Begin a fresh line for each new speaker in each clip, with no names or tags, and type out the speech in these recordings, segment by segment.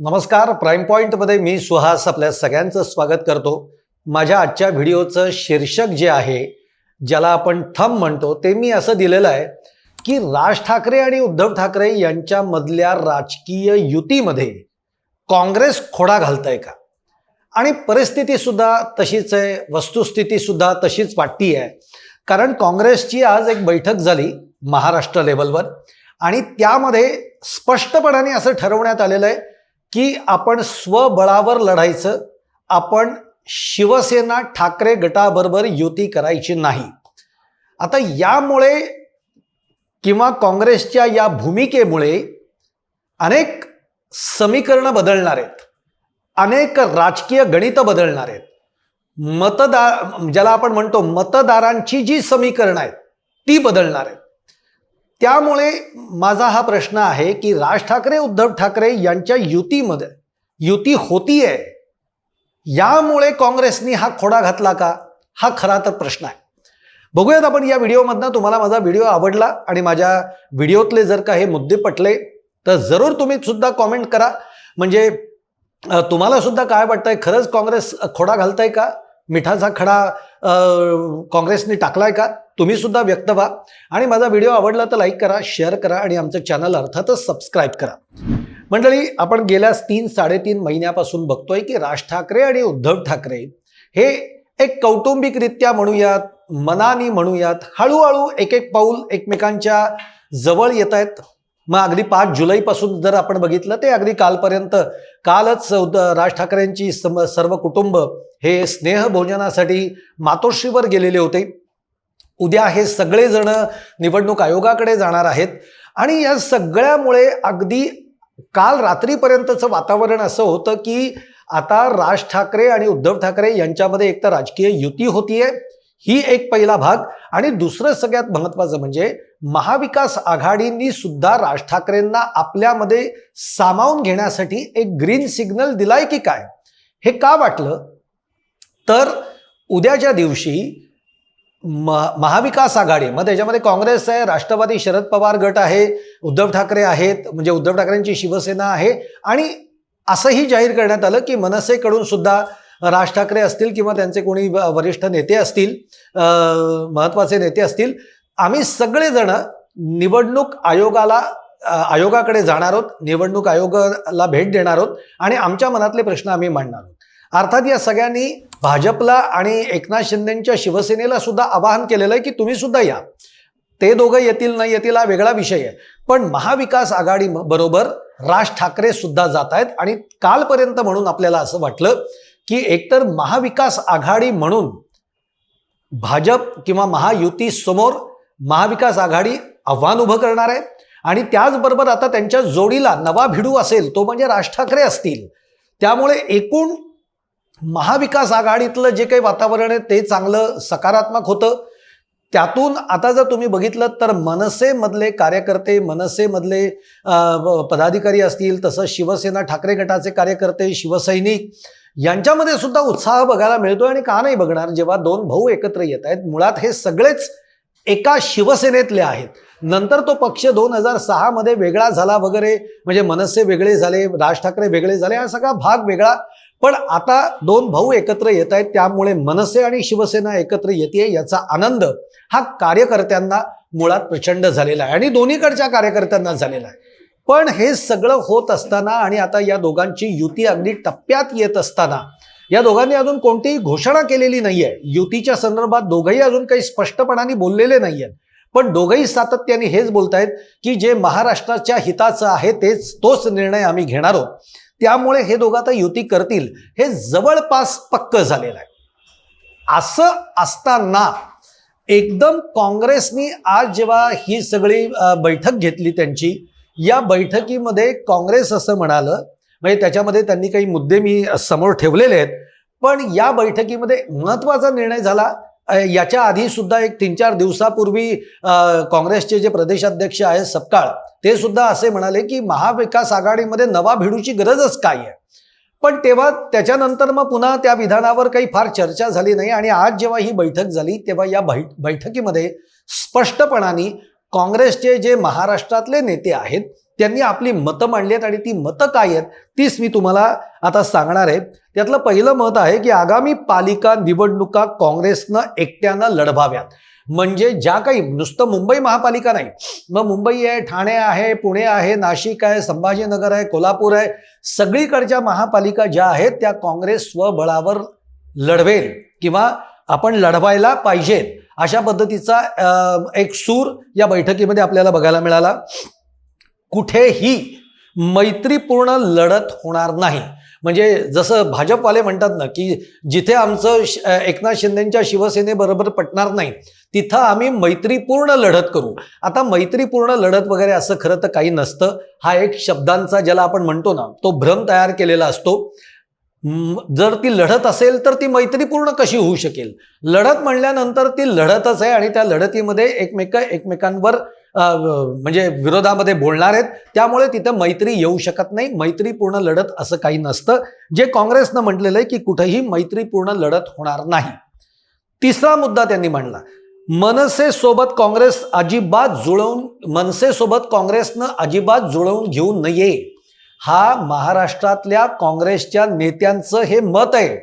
नमस्कार प्राईम पॉईंटमध्ये मी सुहास आपल्या सगळ्यांचं स्वागत करतो. माझ्या आजच्या व्हिडिओचं शीर्षक जे आहे ज्याला आपण थंब म्हणतो ते मी असं दिलेलं आहे की राज ठाकरे आणि उद्धव ठाकरे यांच्यामधल्या राजकीय युतीमध्ये काँग्रेस खोडा घालतंय का? आणि परिस्थितीसुद्धा तशीच आहे वस्तुस्थितीसुद्धा तशीच वाटती आहे कारण काँग्रेसची आज एक बैठक झाली महाराष्ट्र लेवलवर आणि त्यामध्ये स्पष्टपणाने असं ठरवण्यात आलेलं आहे की आपण स्वबळावर लढायचं आपण शिवसेना ठाकरे गटाबरोबर युती करायची नाही. आता यामुळे किंवा काँग्रेसच्या या भूमिकेमुळे अनेक समीकरणं बदलणार आहेत. अनेक राजकीय गणितं बदलणार आहेत. मतदार ज्याला आपण म्हणतो मतदारांची जी समीकरणं आहेत ती बदलणार आहेत. त्यामुळे माझा हा प्रश्न आहे की राज ठाकरे उद्धव ठाकरे यांच्या युतीमध्ये युती होतीये यामुळे काँग्रेसनी हा खोडा घातला का? हा खरा तर प्रश्न आहे. बघूयात आपण या व्हिडिओमधनं तुम्हाला माझा व्हिडिओ आवडला आणि माझ्या व्हिडिओतले जर का हे मुद्दे पटले तर जरूर तुम्ही सुद्धा कॉमेंट करा. म्हणजे तुम्हाला सुद्धा काय वाटतंय? खरंच काँग्रेस खोडा घालताय का? मिठाचा खडा काँग्रेसने टाकलाय का? तुम्ही सुद्धा व्यक्त व्हा. आणि माझा व्हिडिओ आवडला तर लाईक करा शेअर करा आणि आमचं चॅनल अर्थातच सबस्क्राईब करा. मंडळी आपण गेल्यास तीन साडेतीन महिन्यापासून बघतोय की राज ठाकरे आणि उद्धव ठाकरे हे एक कौटुंबिकरित्या म्हणूयात मनानी म्हणूयात हळूहळू एक एक पाऊल एकमेकांच्या जवळ येत आहेत. मग अगदी पाच जुलैपासून जर आपण बघितलं ते अगदी कालपर्यंत कालच राज ठाकरेंची सम सर्व कुटुंब हे स्नेहभोजनासाठी मातोश्रीवर गेलेले होते. उद्या हे सगळेजण निवडणूक आयोगाकडे जाणार आहेत. आणि या सगळ्यामुळे अगदी काल रात्रीपर्यंतचं वातावरण असं होतं की आता राज ठाकरे आणि उद्धव ठाकरे यांच्यामध्ये एक तर राजकीय युती होतीये ही एक पहिला भाग. आणि दुसरं सगळ्यात महत्वाचं म्हणजे महाविकास आघाडींनी सुद्धा राज ठाकरेंना आपल्यामध्ये सामावून घेण्यासाठी एक ग्रीन सिग्नल दिलाय की काय? हे का वाटलं? तर उद्याच्या दिवशी महाविकास आघाडी. मग त्याच्यामध्ये काँग्रेस आहे राष्ट्रवादी शरद पवार गट आहे उद्धव ठाकरे आहेत म्हणजे उद्धव ठाकरेंची शिवसेना आहे. आणि असंही जाहीर करण्यात आलं की मनसेकडून सुद्धा राज ठाकरे असतील किंवा त्यांचे कोणी वरिष्ठ नेते असतील महत्त्वाचे नेते असतील आम्ही सगळेजण निवडणूक आयोगाला आयोगाकडे जाणार आहोत निवडणूक आयोगाला भेट देणार आहोत आणि आमच्या मनातले प्रश्न आम्ही मांडणार आहोत. अर्थात या सगळ्यांनी भाजपला आणि एकनाथ शिंदेच्या शिवसेनेला सुद्धा आवाहन केलेलं आहे की तुम्ही सुद्धा या. ते दोघं येतील नाही येतील हा वेगळा विषय आहे. पण महाविकास आघाडी म- बरोबर राज ठाकरे सुद्धा जात आहेत आणि कालपर्यंत म्हणून आपल्याला असं वाटलं की एकतर महाविकास आघाडी म्हणून भाजप किंवा महायुती समोर महाविकास आघाडी आव्हान उभं करणार आहे. आणि त्याचबरोबर आता त्यांच्या जोडीला नवा भिडू असेल तो म्हणजे राज ठाकरे असतील. त्यामुळे एकूण महाविकास आघाडीतलं जे काही वातावरण आहे ते चांगलं सकारात्मक होतं. त्यातून आता जर तुम्ही बघितलं तर मनसेमधले कार्यकर्ते मनसेमधले पदाधिकारी असतील तसंच शिवसेना ठाकरे गटाचे कार्यकर्ते शिवसैनिक यांच्यामध्ये सुद्धा उत्साह बघायला मिळतो आणि का नाही बघणार? जेव्हा दोन भाऊ एकत्र येत आहेत मुळात हे सगळेच एका शिवसेनेतले आहेत. नंतर तो पक्ष दोन हजार सहामध्ये वेगळा झाला वगैरे म्हणजे मनसे वेगळे झाले राज ठाकरे वेगळे झाले हा सगळा भाग वेगळा पण आता दोन भाऊ एकत्र येत आहेत त्यामुळे मनसे आणि शिवसेना एकत्र येते याचा आनंद हा कार्यकर्त्यांना मुळात प्रचंड झालेला आहे आणि दोन्हीकडच्या कार्यकर्त्यांना झालेला आहे. पण हे सगळं होत असताना आणि आता या दोघांची युती अगदी टप्प्यात येत असताना या दोघांनी अजून कोणतीही घोषणा केलेली नाहीये. युतीच्या संदर्भात दोघंही अजून काही स्पष्टपणाने बोललेले नाहीयेत. पण दोघंही सातत्याने हेच बोलतायत की जे महाराष्ट्राच्या हिताचं आहे तेच तोच निर्णय आम्ही घेणार आहोत. त्यामुळे हे दोघं आता युती करतील. हे जवळपास पक्क झालेलं आहे. असं असताना एकदम काँग्रेसनी आज जेव्हा ही सगळी बैठक घेतली त्यांची या बैठकीमध्ये काँग्रेस असं म्हणालं म्हणजे त्याच्यामध्ये त्यांनी काही मुद्दे मी समोर ठेवलेले आहेत पण या बैठकीमध्ये महत्त्वाचा निर्णय झाला. याच्या आधी सुद्धा एक तीन चार दिवसापूर्वी काँग्रेसचे जे प्रदेशाध्यक्ष आहेत सपकाळ ते सुद्धा असे म्हणाले की महाविकास आघाडीमध्ये नवा भिडूची गरजच काय आहे? पण तेव्हा त्याच्यानंतर मग पुन्हा त्या विधानावर काही फार चर्चा झाली नाही आणि आज जेव्हा ही बैठक झाली तेव्हा या बै बैठकीमध्ये स्पष्टपणाने काँग्रेसचे जे महाराष्ट्रातले नेते आहेत त्यांनी आपली मतं मांडली आहेत आणि ती मतं काय आहेत तीच मी तुम्हाला आता सांगणार आहे. त्यातलं पहिलं मत आहे की आगामी पालिका निवडणुका काँग्रेसनं एकट्यानं लढवाव्यात. म्हणजे ज्या काही नुसतं मुंबई महापालिका नाही. मग मुंबई आहे ठाणे आहे पुणे आहे नाशिक आहे संभाजीनगर आहे कोल्हापूर आहे. सगळीकडच्या महापालिका ज्या आहेत त्या काँग्रेस स्वबळावर लढवेल किंवा आपण लढवायला पाहिजेत. अशा पद्धतीचा एक सूर या बैठकीमध्ये आपल्याला बघायला मिळाला. कुठेही मैत्रीपूर्ण लढत होणार नाही. म्हणजे जसं भाजपवाले म्हणतात ना की जिथे आमचं श- एकनाथ शिंदेच्या शिवसेनेबरोबर पटणार नाही तिथं आम्ही मैत्रीपूर्ण लढत करू. आता मैत्रीपूर्ण लढत वगैरे असं खरं तर काही नसतं. हा एक शब्दांचा ज्याला आपण म्हणतो ना तो भ्रम तयार केलेला असतो. जर ती लढत असेल तर ती मैत्रीपूर्ण कशी होऊ शकेल? लढत म्हणल्यानंतर ती लढतच आहे आणि त्या लढतीमध्ये एकमेक एकमेकांवर म्हणजे विरोधामध्ये बोलणार आहेत. त्यामुळे तिथं मैत्री येऊ शकत नाही. मैत्रीपूर्ण लढत असं काही नसतं. जे काँग्रेसनं म्हटलेलं आहे की कुठेही मैत्रीपूर्ण लढत होणार नाही. तिसरा मुद्दा त्यांनी मांडला. मनसेसोबत काँग्रेस अजिबात जुळवून मनसेसोबत काँग्रेसनं अजिबात जुळवून घेऊ नये. हा महाराष्ट्रातल्या काँग्रेसच्या नेत्यांचं हे मत आहे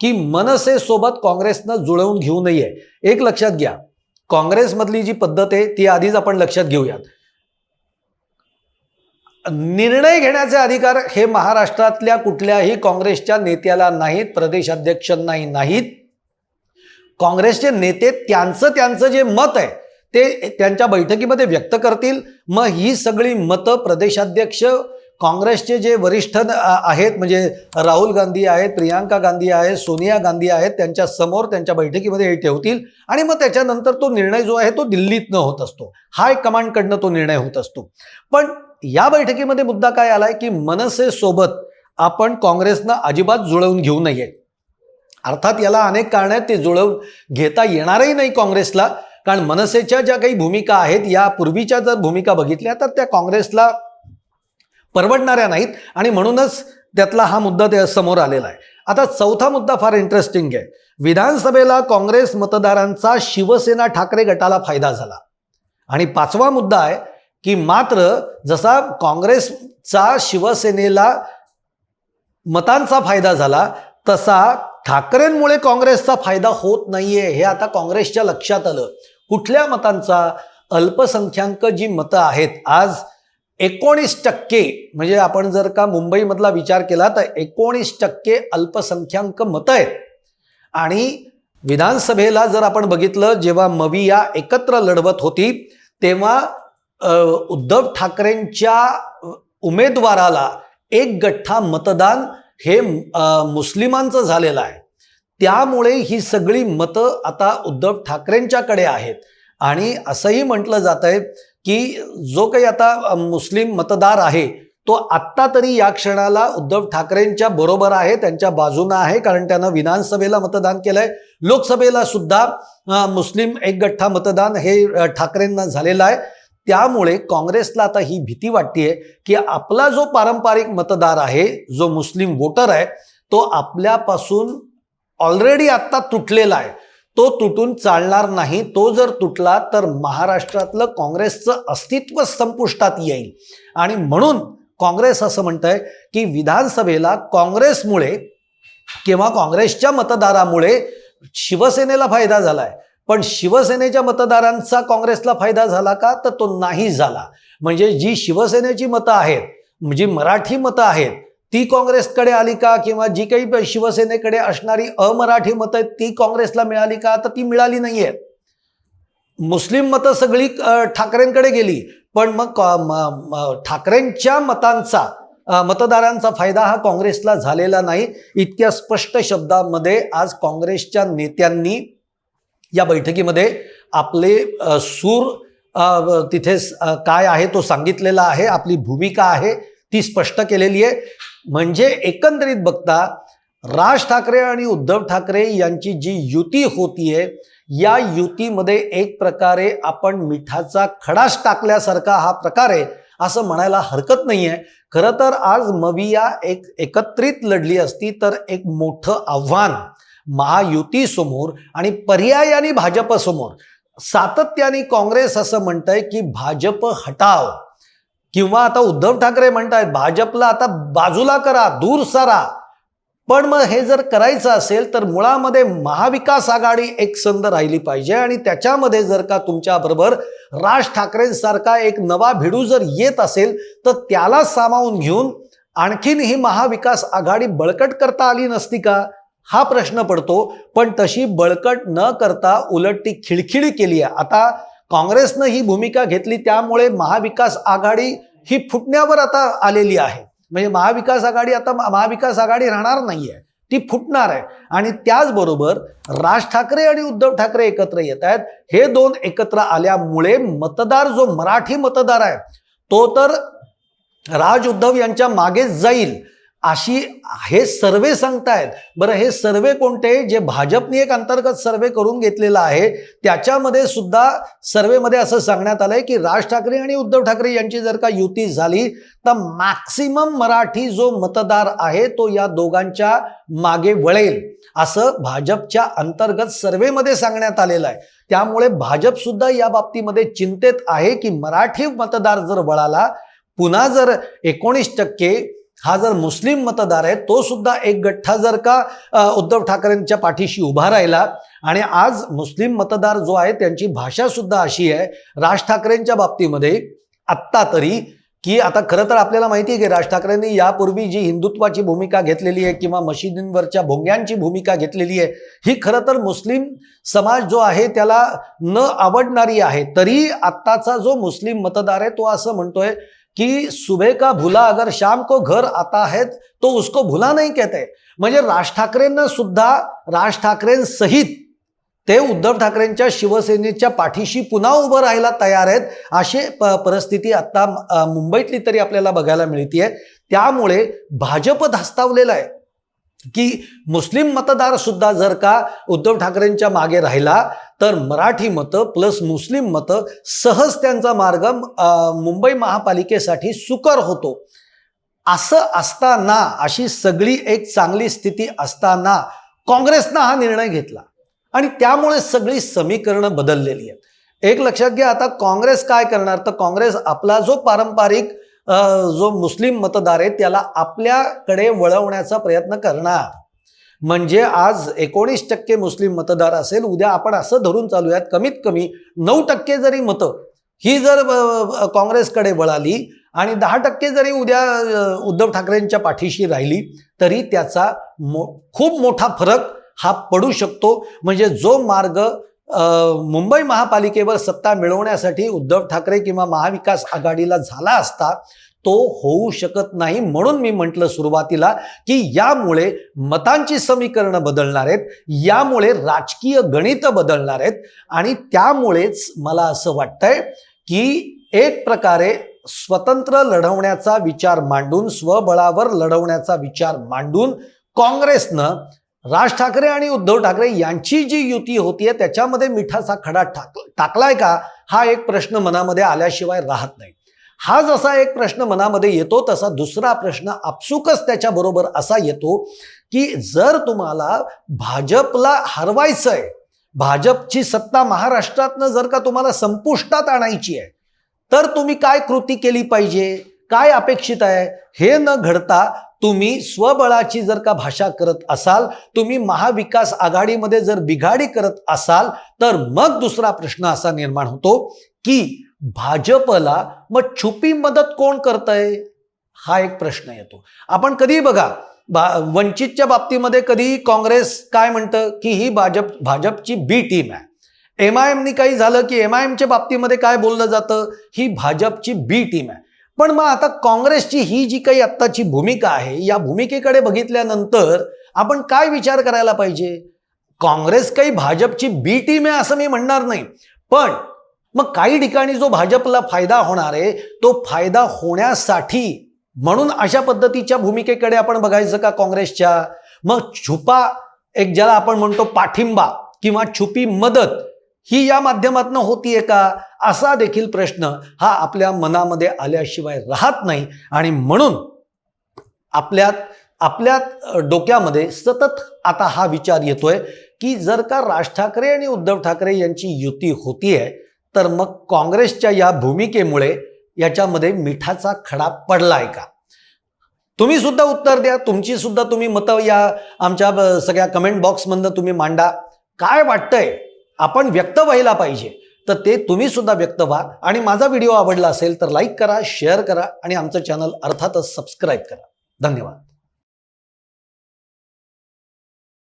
की मनसेसोबत काँग्रेसनं जुळवून घेऊ नये. एक लक्षात घ्या. काँग्रेसमधली जी पद्धत आहे ती आधीच आपण लक्षात घेऊयात. निर्णय घेण्याचे अधिकार हे महाराष्ट्रातल्या कुठल्याही काँग्रेसच्या नेत्याला नाहीत प्रदेशाध्यक्षांनाही नाहीत. काँग्रेसचे नेते त्यांचं त्यांचं जे मत आहे ते त्यांच्या बैठकीमध्ये व्यक्त करतील. मग ही सगळी मतं प्रदेशाध्यक्ष काँग्रेसचे जे वरिष्ठ न- आहेत म्हणजे राहुल गांधी आहेत प्रियांका गांधी आहेत सोनिया गांधी आहेत त्यांच्यासमोर त्यांच्या बैठकीमध्ये हे ठेवतील. आणि मग त्याच्यानंतर तो निर्णय जो आहे तो दिल्लीतनं होत असतो. हाय कमांडकडनं तो निर्णय होत असतो. पण या बैठकीमध्ये मुद्दा काय आलाय की मनसेसोबत आपण काँग्रेसनं अजिबात जुळवून घेऊ नये. अर्थात याला अनेक कारण आहेत ते जुळवून घेता येणारही नाही काँग्रेसला. कारण मनसेच्या ज्या काही भूमिका आहेत या पूर्वीच्या जर भूमिका बघितल्या तर त्या काँग्रेसला परवडणाऱ्या नाहीत आणि म्हणूनच त्यातला हा मुद्दा त्या समोर आलेला आहे. आता चौथा मुद्दा फार इंटरेस्टिंग आहे. विधानसभेला काँग्रेस मतदारांचा शिवसेना ठाकरे गटाला फायदा झाला. आणि पाचवा मुद्दा आहे की मात्र जसा काँग्रेसचा शिवसेनेला मतांचा फायदा झाला तसा ठाकरेंमुळे काँग्रेसचा फायदा होत नाहीये हे आता काँग्रेसच्या लक्षात आलं. कुठल्या मतांचा? अल्पसंख्याक जी मतं आहेत आज एकोणीस टक्के म्हणजे आपण जर का मुंबईमधला विचार केला तर एकोणीस टक्के अल्पसंख्याक मतं आहेत. आणि विधानसभेला जर आपण बघितलं जेव्हा मविया एकत्र लढवत होती तेव्हा उद्धव ठाकरेंच्या उमेदवाराला एक गठ्ठा मतदान हे मुस्लिमांचं झालेलं आहे. त्यामुळे ही सगळी मतं आता उद्धव ठाकरेंच्याकडे आहेत. आणि असंही म्हटलं जात आहे की जो काही आता मुस्लिम मतदार आहे तो आत्ता तरी या क्षणाला उद्धव ठाकरेंच्या बरोबर आहे त्यांच्या बाजूनं आहे कारण त्यानं विधानसभेला मतदान केलंय. लोकसभेला सुद्धा मुस्लिम एक गठ्ठा मतदान हे ठाकरेंना झालेलं आहे. त्यामुळे काँग्रेसला आता ही भीती वाटतेय की आपला जो पारंपरिक मतदार आहे जो मुस्लिम वोटर आहे तो आपल्यापासून ऑलरेडी आत्ता तुटलेला आहे. तो तुटून चालणार नाही तो जर तुटला तर महाराष्ट्रातलं काँग्रेसचं अस्तित्व संपुष्टात येईल. आणि म्हणून काँग्रेस असं म्हणतंय की विधानसभेला काँग्रेसमुळे किंवा काँग्रेसच्या मतदारामुळे शिवसेनेला फायदा झालाय. पण शिवसेनेच्या मतदारांचा काँग्रेसला फायदा झाला का? तर तो नाही झाला. म्हणजे जी शिवसेनेची मतं आहेत जी मराठी मतं आहेत ती काँग्रेसकडे आली का? किंवा जी काही शिवसेनेकडे असणारी अमराठी मतं आहेत ती काँग्रेसला मिळाली का? तर ती मिळाली नाही आहेत मुस्लिम मतं सगळी ठाकरेंकडे गेली. पण मग म- ठाकरेंच्या मतांचा मतदारांचा फायदा हा काँग्रेसला झालेला नाही. इतक्या स्पष्ट शब्दामध्ये आज काँग्रेसच्या नेत्यांनी या बैठकीमध्ये आपले सूर तिथे काय आहे तो सांगितलेला आहे आपली भूमिका आहे ती स्पष्ट केलेली आहे. म्हणजे एकंदरीत बघता राज ठाकरे आणि उद्धव ठाकरे यांची जी युती होतीये या युतीमध्ये एक प्रकारे आपण मिठाचा खडाच टाकल्यासारखा हा प्रकार आहे असं म्हणायला हरकत नाही आहे खरं तर आज मविया एक एकत्रित लढली असती तर एक मोठं आव्हान महायुतीसमोर आणि पर्यायाने भाजपसमोर. सातत्याने काँग्रेस असं म्हणतंय की भाजप हटाव किंवा आता उद्धव ठाकरे म्हणतायत भाजपला आता बाजूला करा दूर सारा. पण मग हे जर करायचं असेल तर मुळामध्ये महाविकास आघाडी एक संद राहिली पाहिजे आणि त्याच्यामध्ये जर का तुमच्याबरोबर राज ठाकरेंसारखा एक नवा भिडू जर येत असेल तर त्याला सामावून घेऊन आणखीन ही महाविकास आघाडी बळकट करता आली नसती का? हा प्रश्न पडतो. पण तशी बळकट न करता उलट ती खिळखिळी केली आहे. आता काँग्रेसनं ही भूमिका घेतली त्यामुळे महाविकास आघाडी ही फुटण्यावर आता आलेली आहे. म्हणजे महाविकास आघाडी आता महाविकास आघाडी राहणार नाही आहे ती फुटणार आहे. आणि त्याचबरोबर राज ठाकरे आणि उद्धव ठाकरे एकत्र येत आहेत. हे दोन एकत्र आल्यामुळे मतदार जो मराठी मतदार आहे तो तर राज उद्धव यांच्या मागे जाईल. अशी हे सर्वे सांगतायत. बरं हे सर्वे कोणते? जे भाजपने एक अंतर्गत सर्वे करून घेतलेला आहे त्याच्यामध्ये सुद्धा सर्वेमध्ये असं सांगण्यात आलंय की राज ठाकरे आणि उद्धव ठाकरे यांची जर का युती झाली तर मॅक्सिमम मराठी जो मतदार आहे तो या दोघांच्या मागे वळेल. असं भाजपच्या अंतर्गत सर्वेमध्ये सांगण्यात आलेलं आहे. त्यामुळे भाजप सुद्धा या बाबतीमध्ये चिंतेत आहे की मराठी मतदार जर वळाला पुन्हा जर एकोणीस टक्के हा जर मुस्लिम मतदार आहे तो सुद्धा एक गठ्ठा जर का उद्धव ठाकरेंच्या पाठीशी उभा राहिला आणि आज मुस्लिम मतदार जो आहे त्यांची भाषा सुद्धा अशी आहे राज ठाकरेंच्या बाबतीमध्ये आत्ता तरी की आता खरं तर आपल्याला माहिती आहे की राज ठाकरेंनी यापूर्वी जी हिंदुत्वाची भूमिका घेतलेली आहे किंवा मशिदींवरच्या भोंग्यांची भूमिका घेतलेली आहे ही खरं तर मुस्लिम समाज जो आहे त्याला न आवडणारी आहे. तरी आत्ताचा जो मुस्लिम मतदार आहे तो असं म्हणतोय कि सुबह का भुला अगर शाम को घर आता है तो उसको भुला नहीं कहते। म्हणजे राज ठाकरेंना सुद्धा राज ठाकरेंसहित ते उद्धव ठाकरेंच्या शिवसेनेच्या पाठीशी पुन्हा उभं राहायला तयार आहेत अशी प परिस्थिती आत्ता मुंबईतली तरी आपल्याला बघायला मिळतीये. त्यामुळे भाजप धास्तावलेला आहे. की मुस्लिम मतदार सुद्धा जर का उद्धव ठाकरेंच्या मागे राहिला तर मराठी मतं प्लस मुस्लिम मतं सहज त्यांचा मार्ग मुंबई महापालिकेसाठी सुकर होतो. असं असताना अशी सगळी एक चांगली स्थिती असताना काँग्रेसनं हा निर्णय घेतला. आणि त्यामुळे सगळी समीकरणं बदललेली आहेत. एक लक्षात घ्या आता काँग्रेस काय करणार? तर काँग्रेस आपला जो पारंपरिक जो मुस्लिम मतदार आहे त्याला आपल्याकडे वळवण्याचा प्रयत्न करणार. म्हणजे आज एकोणीस टक्के मुस्लिम मतदार असेल उद्या आपण असं धरून चालूयात कमीत कमी नऊ टक्के जरी मतं ही जर काँग्रेसकडे वळाली आणि दहा टक्के जरी उद्या उद्धव ठाकरेंच्या पाठीशी राहिली तरी त्याचा मो खूप मोठा फरक हा पडू शकतो. म्हणजे जो मार्ग मुंबई महापालिकेवर सत्ता मिळवण्यासाठी उद्धव ठाकरे किंवा महाविकास आघाडीला झाला असता तो होऊ शकत नाही म्हणून मी म्हटलं सुरुवातीला की यामुळे मतांची समीकरणं बदलणार आहेत यामुळे राजकीय गणित बदलणार आहेत आणि त्यामुळेच मला असं वाटतंय की एक प्रकारे स्वतंत्र लढवण्याचा विचार मांडून स्वबळावर लढवण्याचा विचार मांडून काँग्रेसनं राज ठाकरे आणि उद्धव ठाकरे यांची जी युती होतीये त्याच्यामध्ये मिठाचा खडा टाक टाकलाय का? हा एक प्रश्न मनामध्ये आल्याशिवाय राहत नाही. हा जसा एक प्रश्न मनामध्ये येतो तसा दुसरा प्रश्न आपसुकच त्याच्याबरोबर असा येतो की जर तुम्हाला भाजपला हरवायचं आहे भाजपची सत्ता महाराष्ट्रातनं जर का तुम्हाला संपुष्टात आणायची आहे तर तुम्ही काय कृती केली पाहिजे? काय अपेक्षित आहे? हे न घडता तुम्ही स्वबळाची जर का भाषा करत असाल तुम्ही महाविकास आघाडीमध्ये जर बिघाडी करत असाल तर मग दुसरा प्रश्न असा निर्माण होतो की भाजपला मग छुपी मदत कोण करतंय? हा एक प्रश्न येतो. आपण कधी बघा बा वंचितच्या बाबतीमध्ये कधी काँग्रेस काय म्हणतं की ही भाजप भाजपची बी टीम आहे. एम आय एमनी काही झालं की एम आय एमच्या बाबतीमध्ये काय बोललं जातं? ही भाजपची बी टीम आहे. पण मग आता काँग्रेसची ही जी काही आत्ताची भूमिका आहे या भूमिकेकडे बघितल्यानंतर आपण काय विचार करायला पाहिजे? काँग्रेस काही भाजपची बी टीम आहे असं मी म्हणणार नाही. पण मग काही ठिकाणी जो भाजपला फायदा होणार आहे तो फायदा होण्यासाठी म्हणून अशा पद्धतीच्या भूमिकेकडे आपण बघायचं का काँग्रेसच्या? मग छुपा एक ज्याला आपण म्हणतो पाठिंबा किंवा छुपी मदत ही या माध्यमातून होतीये का? असा देखील प्रश्न हा आपल्या मनामध्ये आल्याशिवाय राहत नाही. आणि म्हणून आपल्यात आपल्यात डोक्यामध्ये सतत आता हा विचार येतोय की जर का राज ठाकरे आणि उद्धव ठाकरे यांची युती होतीये तर मग काँग्रेसच्या या भूमिकेमुळे याच्यामध्ये मिठाचा खडा पडलाय का? तुम्ही सुद्धा उत्तर द्या. तुमची सुद्धा तुम्ही मतं या आमच्या सगळ्या कमेंट बॉक्समधनं तुम्ही मांडा. काय वाटतंय? आपण व्यक्त व्हायला पाहिजे. तर ते तुम्ही सुद्धा व्यक्त व्हा. आणि माझा व्हिडिओ आवडला असेल तर लाईक करा शेअर करा आणि आमचं चॅनल अर्थातच सबस्क्राईब करा. धन्यवाद.